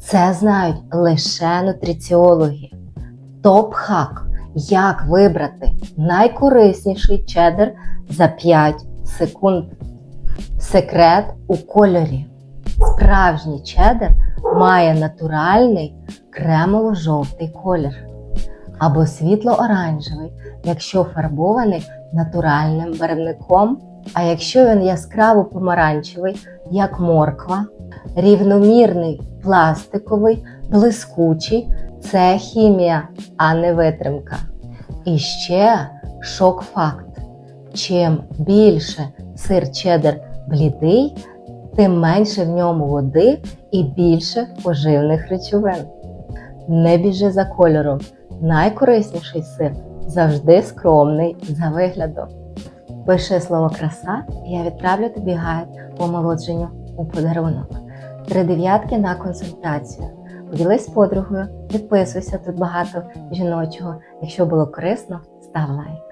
Це знають лише нутриціологи. Топ-хак, як вибрати найкорисніший чеддер за 5 секунд. Секрет у кольорі. Справжній чеддер має натуральний кремово-жовтий колір або світло-оранжевий, якщо фарбований натуральним барвником. А якщо він яскраво помаранчевий, як морква, рівномірний пластиковий, блискучий це хімія, а не витримка. І ще шок-факт: чим більше сир чеддер блідий, тим менше в ньому води і більше поживних речовин. Не біжи за кольором. Найкорисніший сир завжди скромний за виглядом. Пиши слово краса, я відправлю тобі гайд по омолодженню у подарунок. Три дев'ятки на консультацію. Поділись з подругою, підписуйся тут багато жіночого. Якщо було корисно, став лайк.